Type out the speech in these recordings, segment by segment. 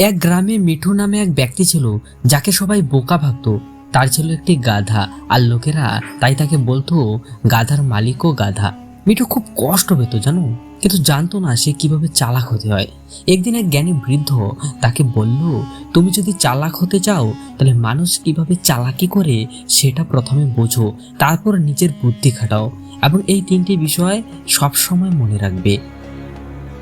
এক গ্রামে মিঠু নামে এক ব্যক্তি ছিল, যাকে সবাই বোকা ভাবতো। তার ছিল একটি গাধা, আর লোকেরা তাই তাকে বলতো, গাধার মালিকও গাধা। মিঠু খুব কষ্ট পেত, জানো? কিন্তু জানতো না সে কীভাবে চালাক হতে হয়। একদিন এক জ্ঞানী বৃদ্ধ তাকে বলল, তুমি যদি চালাক হতে চাও, তাহলে মানুষ কীভাবে চালাকি করে সেটা প্রথমে বোঝো, তারপর নিজের বুদ্ধি খাটাও, এবং এই তিনটি বিষয় সবসময় মনে রাখবে।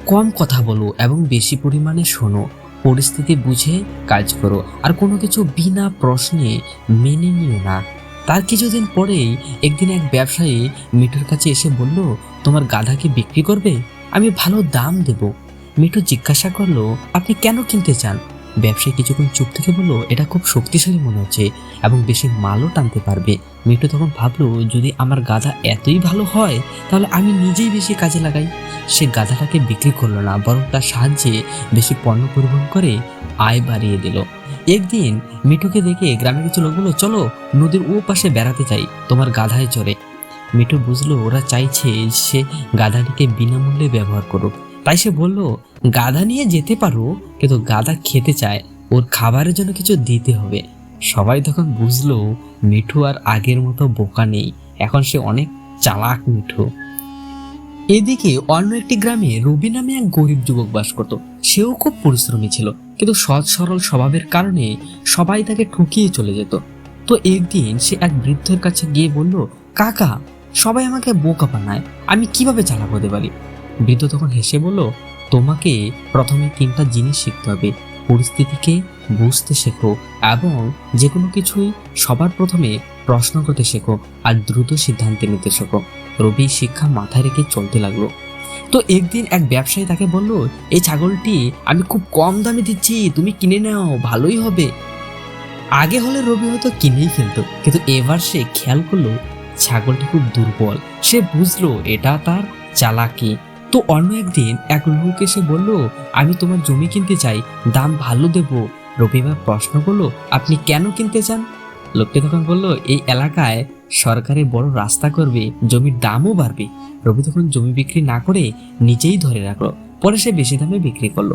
কম কথা বলো এবং বেশি পরিমাণে শোনো। পরিস্থিতি বুঝে কাজ করো আর কোনো কিছু বিনা প্রশ্নে মেনে নিও না। তার কিছুদিন পরেই একদিন এক ব্যবসায়ী মিঠুর কাছে এসে বলল, তোমার গাধাকে বিক্রি করবে? আমি ভালো দাম দেব। মিঠু জিজ্ঞাসা করল, আপনি কেন কিনতে চান? ব্যবসায়ী কিছুক্ষণ চুপ থেকে বলল, এটা খুব শক্তিশালী মনে হচ্ছে এবং বেশি মালও টানতে পারবে। মিঠু তখন ভাবলো, যদি আমার গাধা এতই ভালো হয়, তাহলে আমি নিজেই বেশি কাজে লাগাই। সে গাধাটাকে বিক্রি করল না, বরং তার সাহায্যে বেশি পণ্য পরিবহন করে আয় বাড়িয়ে দিল। একদিন মিঠুকে দেখে গ্রামে কিছু লোক বলল, চলো নদীর ও পাশে বেড়াতে চাই তোমার গাধায় চড়ে। মিঠু বুঝলো, ওরা চাইছে সে গাধাটিকে বিনামূল্যে ব্যবহার করুক। তাই সে বলল, গাধা নিয়ে যেতে পারো, কিন্তু গাধা খেতে চায়। ওর খাবারের জন্য কিছু দিতে হবে। সবাই তখন বুঝলো, মিঠু আর আগের মতো বোকা নেই। এখন সে অনেক চালাক মিঠু। এদিকে অন্য একটি গ্রামে রবি নামে এক গরিব যুবক বাস করত। সেও খুব পরিশ্রমী ছিল, কিন্তু সৎ সরল স্বভাবের কারণে সবাই তাকে ঠকিয়ে চলে যেত। তো একদিন সে এক বৃদ্ধের কাছে গিয়ে বলল, কাকা, সবাই আমাকে বোকা বানায়। আমি কীভাবে চালাক হতে পারি বৃদ্ধ তখন হেসে বলল, তোমাকে প্রথমে তিনটা জিনিস শিখতে হবে। পরিস্থিতিকে বুঝতে শেখো এবং যে কোনো কিছুই সবার প্রথমে প্রশ্ন করতে শেখো আর দ্রুত সিদ্ধান্ত নিতে শেখো। রবি শিক্ষা মাথায় রেখে চলতে লাগল। তো একদিন এক ব্যবসায়ী তাকে বলল, এই ছাগলটি আমি খুব কম দামে দিচ্ছি, তুমি কিনে নাও, ভালোই হবে। আগে হলে রবি হয়তো কিনেই ফেলতো, কিন্তু এবার সে খেয়াল করল, ছাগলটি খুব দুর্বল। সে বুঝলো, এটা তার চালাকি। তো অন্য একদিন এক লোক এসে বলল, আমি তোমার জমি কিনতে চাই, দাম ভালো দেব। রবিবার প্রশ্ন করল, আপনি কেন কিনতে চান? লোকটি তখন বলল, এই এলাকায় সরকারি বড় রাস্তা করবে, জমির দামও বাড়বে। রবি তখন জমি বিক্রি না করে নিজেই ধরে রাখল, পরে সে বেশি দামে বিক্রি করল।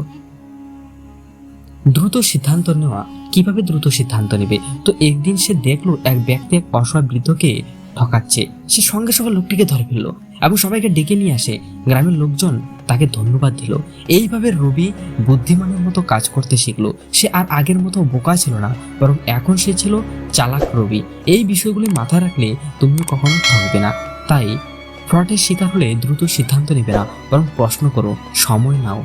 দ্রুত সিদ্ধান্ত নেওয়া, কীভাবে দ্রুত সিদ্ধান্ত নেবে? তো একদিন সে দেখল, এক ব্যক্তি এক অসহায় বৃদ্ধকে ঠকাচ্ছে। সে সঙ্গে সঙ্গে লোকটিকে ধরে ফেলল এবং সবাইকে ডেকে নিয়ে আসে। গ্রামের লোকজন তাকে ধন্যবাদ দিল। এইভাবে রবি বুদ্ধিমানের মতো কাজ করতে শিখলো। সে আর আগের মতো বোকা ছিল না, বরং এখন সে ছিল চালাক রবি। এই বিষয়গুলি মাথায় রাখলে তুমি কখনো থাকবে না। তাই ফ্রডের শিকার হলে দ্রুত সিদ্ধান্ত নেবে না, বরং প্রশ্ন করো, সময় নাও।